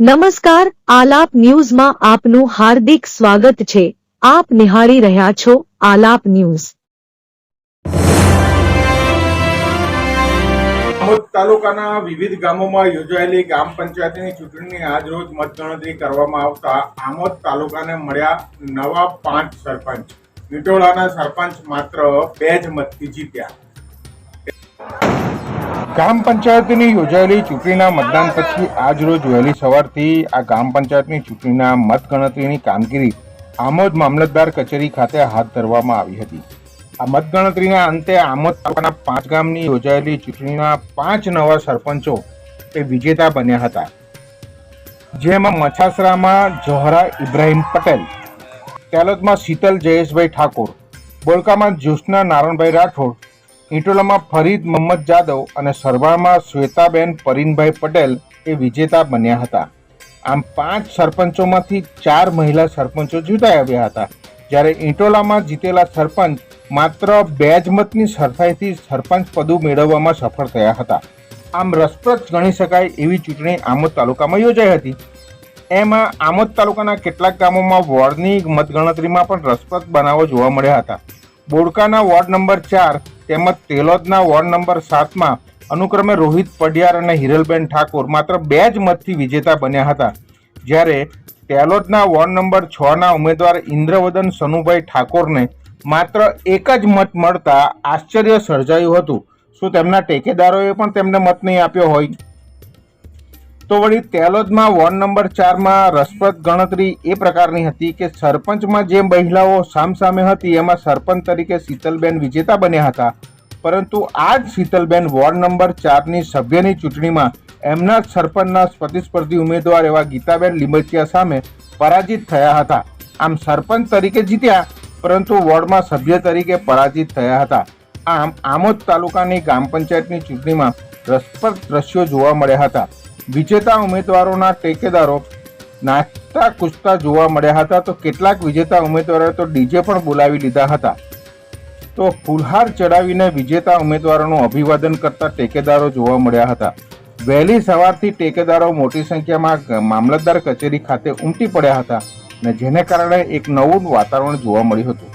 નમસ્કાર, આલાપ ન્યૂઝમાં આપનું હાર્દિક સ્વાગત છે. આપ નિહાળી રહ્યા છો આલાપ ન્યૂઝ. આમોદ તાલુકાના વિવિધ ગામોમાં યોજાયેલી ગ્રામ પંચાયતની ચૂંટણીની આજરોજ મતગણતરી કરવામાં આવતા આમોદ તાલુકાને મળ્યા નવા પાંચ સરપંચ. વિટોળાના સરપંચ માત્ર બે જ મતથી જીત્યા. ગ્રામ પંચાયતની યોજાયેલી ચૂંટણીના મતદાન પછી આજરોજ વહેલી સવારથી આ ગ્રામ પંચાયતની ચૂંટણીના મતગણતરીની કામગીરી આમોદ મામલતદાર કચેરી ખાતે હાથ ધરવામાં આવી હતી. આ મતગણતરીના અંતે આમોદ તાલુકાના પાંચ ગામની યોજાયેલી ચૂંટણીના પાંચ નવા સરપંચો એ વિજેતા બન્યા હતા. જેમાં મછાસરામાં જોહરા ઇબ્રાહીમ પટેલ, ત્યાલોદમાં શીતલ જયેશભાઈ ઠાકોર, બોલકામાં જ્યોત્સના નારણભાઈ રાઠોડ ઈટોલામાં ફરીદ મોહમ્મદ જાદવ અને સરવાળમાં શ્વેતાબેન પરીનભાઈ પટેલ એ વિજેતા બન્યા હતા. આમ પાંચ સરપંચોમાંથી ચાર મહિલા સરપંચો જીતાઈ આવ્યા હતા. જ્યારે ઈંટોલામાં જીતેલા સરપંચ માત્ર બે જ મતની સરસાઈથી સરપંચ પદું મેળવવામાં સફળ થયા હતા. આમ રસપ્રદ ગણી શકાય એવી ચૂંટણી આમોદ તાલુકામાં યોજાઈ હતી. એમાં આમોદ તાલુકાના કેટલાક ગામોમાં વોર્ડની મતગણતરીમાં પણ રસપ્રદ બનાવો જોવા મળ્યા હતા. બોડકાના વોર્ડ નંબર ચાર તેમજ તેલોદના વોર્ડ નંબર સાતમાં અનુક્રમે રોહિત પડિયાર અને હિરલબેન ઠાકોર માત્ર બે જ મતથી વિજેતા બન્યા હતા. જ્યારે તેલોદના વોર્ડ નંબર છના ઉમેદવાર ઇન્દ્રવદન સનુભાઈ ઠાકોરને માત્ર એક જ મત મળતા આશ્ચર્ય સર્જાયું હતું. શું તેમના ટેકેદારોએ પણ તેમને મત નહીં આપ્યો હોય? તો વળી તેલોદમાં વોર્ડ નંબર ચારમાં રસપ્રદ ગણતરી એ પ્રકારની હતી કે સરપંચમાં જે મહિલાઓ સામસામે હતી, એમાં સરપંચ તરીકે શીતલબેન વિજેતા બન્યા હતા. પરંતુ આ જ શીતલબેન વોર્ડ નંબર ચારની સભ્યની ચૂંટણીમાં એમના સરપંચના પ્રતિસ્પર્ધી ઉમેદવાર એવા ગીતાબેન લીંબચિયા સામે પરાજિત થયા હતા. આમ સરપંચ તરીકે જીત્યા, પરંતુ વોર્ડમાં સભ્ય તરીકે પરાજિત થયા હતા. આમ આમોદ તાલુકાની ગ્રામ પંચાયતની ચૂંટણીમાં રસપ્રદ દ્રશ્યો જોવા મળ્યા હતા. વિજેતા ઉમેદવારોના ટેકેદારો નાચતા કૂદતા જોવા મળ્યા હતા તો કેટલાક વિજેતા ઉમેદવારોએ તો ડીજે પણ બોલાવી લીધા હતા. તો ફુલહાર ચડાવીને વિજેતા ઉમેદવારોનું અભિવાદન કરતા ટેકેદારો જોવા મળ્યા હતા. વહેલી સવારથી ટેકેદારો મોટી સંખ્યામાં મામલતદાર કચેરી ખાતે ઉમટી પડ્યા હતા અને જેને કારણે એક નવું વાતાવરણ જોવા મળ્યું હતું.